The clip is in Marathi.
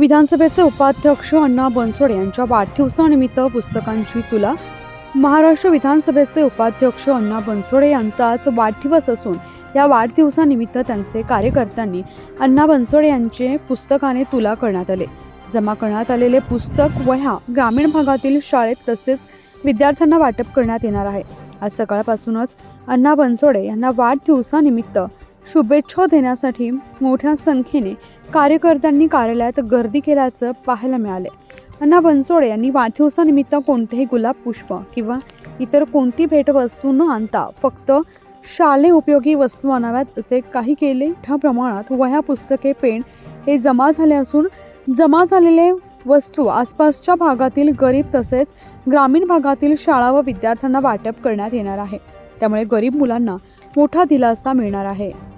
विधानसभेचे उपाध्यक्ष अण्णा बनसोडे यांच्या वाढदिवसानिमित्त पुस्तकांची तुला. महाराष्ट्र विधानसभेचे उपाध्यक्ष अण्णा बनसोडे यांचा आज वाढदिवस असून या वाढदिवसानिमित्त त्यांचे कार्यकर्त्यांनी अण्णा बनसोडे यांचे पुस्तकाने तुला करण्यात आले. जमा करण्यात आलेले पुस्तक वह्या ग्रामीण भागातील शाळेत तसेच विद्यार्थ्यांना वाटप करण्यात येणार आहे. आज सकाळपासूनच अण्णा बनसोडे यांना वाढदिवसानिमित्त शुभेच्छा देण्यासाठी मोठ्या संख्येने कार्यकर्त्यांनी कार्यालयात गर्दी केल्याचं पाहायला मिळाले अण्णा बनसोडे यांनी वाढदिवसानिमित्त कोणतेही गुलाब पुष्प किंवा इतर कोणती भेटवस्तू न आणता फक्त शालेय उपयोगी वस्तू आणाव्यात असे काही केले. मोठ्या प्रमाणात वह्या पुस्तके पेन हे जमा झाले असून जमा झालेले वस्तू आसपासच्या भागातील गरीब तसेच ग्रामीण भागातील शाळा व विद्यार्थ्यांना वाटप करण्यात येणार आहे. त्यामुळे गरीब मुलांना मोठा दिलासा मिळणार आहे.